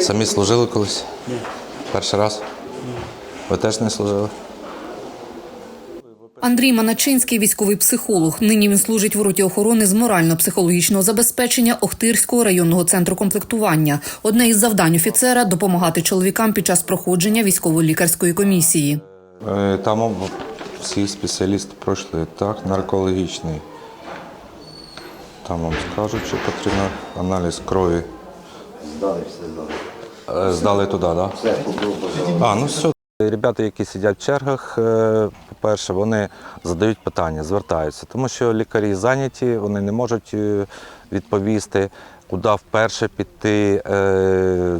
Самі служили колись? Ні. Перший раз? Ви теж не служили? Андрій Маначинський військовий психолог. Нині він служить в роті охорони з морально-психологічного забезпечення Охтирського районного центру комплектування. Одне із завдань офіцера допомагати чоловікам під час проходження військово-лікарської комісії. Е, Там всі спеціалісти пройшли. Так, наркологічний. Там вам скажуть, що потрібно аналіз крові. Здали, все здали. Е, Здали туди, так? Да? Все. А, ну все. Ребята, які сидять в чергах, е, по-перше, вони задають питання, звертаються, тому що лікарі зайняті, вони не можуть е, відповісти, куди вперше піти,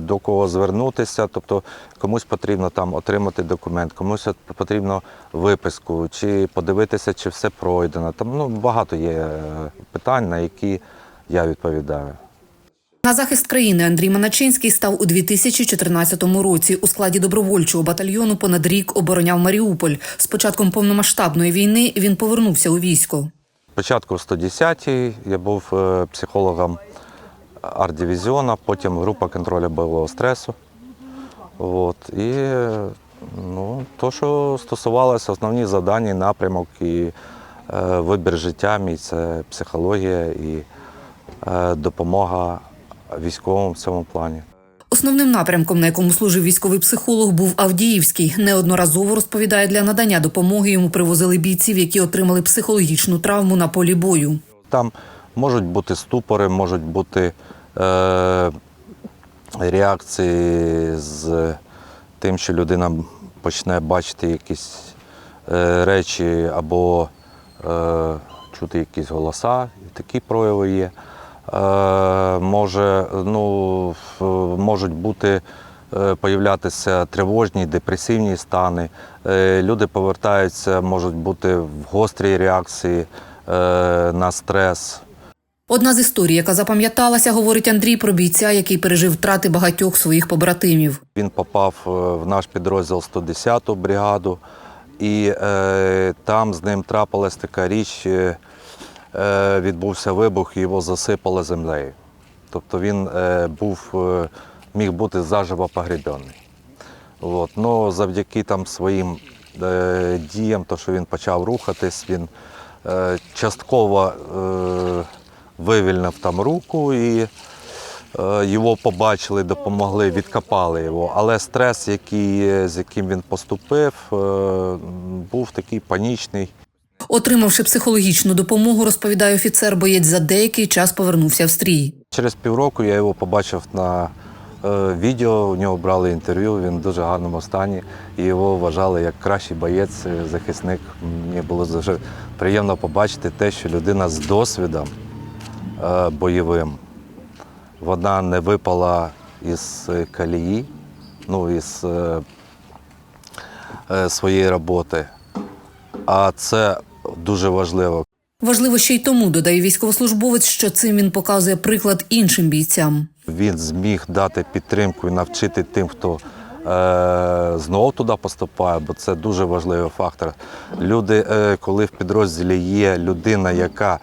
до кого звернутися. Тобто комусь потрібно там отримати документ, комусь потрібно виписку, чи подивитися, чи все пройдено. Там ну, багато є питань, на які я відповідаю. На захист країни Андрій Маначинський став у 2014 році. У складі добровольчого батальйону понад рік обороняв Маріуполь. З початком повномасштабної війни він повернувся у військо. Спочатку в 110-й я був е, психологом арт-дивізіону, потім група контролю бойового стресу. От, і ну, то, що стосувалося основні завдання, напрямок і е, вибір життя мій це психологія і е, допомога військовим в цьому плані. Основним напрямком, на якому служив військовий психолог, був Авдіївський. Неодноразово розповідає, для надання допомоги йому привозили бійців, які отримали психологічну травму на полі бою. Там можуть бути ступори, можуть бути е, реакції з тим, що людина почне бачити якісь е, речі або е, чути якісь голоса, такі прояви є. Е, може, ну, можуть бути е, появлятися тривожні, депресивні стани. Е, Люди повертаються, можуть бути в гострій реакції на стрес. Одна з історій, яка запам'яталася, говорить Андрій про бійця, який пережив втрати багатьох своїх побратимів. Він попав в наш підрозділ 110-ту бригаду, і е, там з ним трапилась така річ, е, відбувся вибух і його засипало землею. Тобто він е, був, е, міг бути заживо погребений. От. Ну, завдяки там своїм е, діям, то, що він почав рухатись, він е, частково е, вивільнив там руку і е, його побачили, допомогли, відкопали його. Але стрес, який, е, з яким він поступив, е, був такий панічний. Отримавши психологічну допомогу, розповідає офіцер, боєць за деякий час повернувся в стрій. Через півроку я його побачив на е, відео, у нього брали інтерв'ю, він в дуже гарному стані, і його вважали як кращий боєць, е, захисник. Мені було дуже приємно побачити те, що людина з досвідом е, бойовим, вона не випала із колії, ну, із своєї роботи. А це дуже важливо. Важливо ще й тому, додає військовослужбовець, що цим він показує приклад іншим бійцям. Він зміг дати підтримку і навчити тим, хто е, знову туди поступає, бо це дуже важливий фактор. Люди, е, коли в підрозділі є людина, яка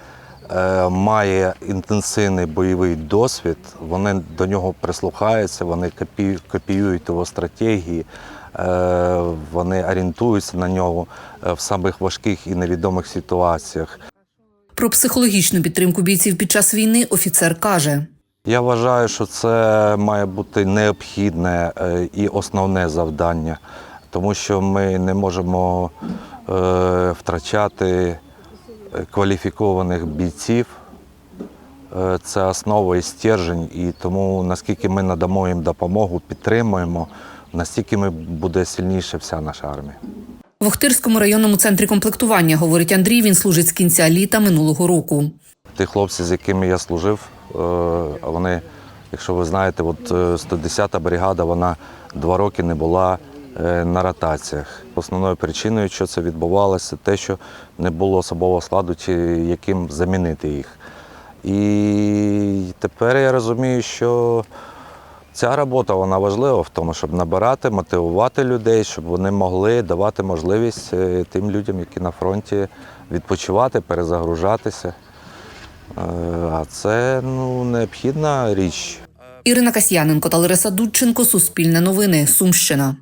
е, має інтенсивний бойовий досвід, вони до нього прислухаються, вони копіюють його стратегії, вони орієнтуються на нього е, в самих важких і невідомих ситуаціях. Про психологічну підтримку бійців під час війни офіцер каже. Я вважаю, що це має бути необхідне е, і основне завдання, тому що ми не можемо е, втрачати е, кваліфікованих бійців. Е, Це основа і стержень, і тому наскільки ми надамо їм допомогу, підтримуємо, настільки ми буде сильніше вся наша армія. В Охтирському районному центрі комплектування, говорить Андрій, він служить з кінця літа минулого року. Ті хлопці, з якими я служив, е, вони, якщо ви знаєте, от е, 110-та бригада, вона два роки не була е, на ротаціях. Основною причиною, що це відбувалося, те, що не було особового складу, чи яким замінити їх. І тепер я розумію, що ця робота вона важлива в тому, щоб набирати, мотивувати людей, щоб вони могли давати можливість е, тим людям, які на фронті відпочивати, перезагружатися. Е, А це ну, необхідна річ. Ірина Касьяненко та Лариса Дудченко. Суспільне новини. Сумщина.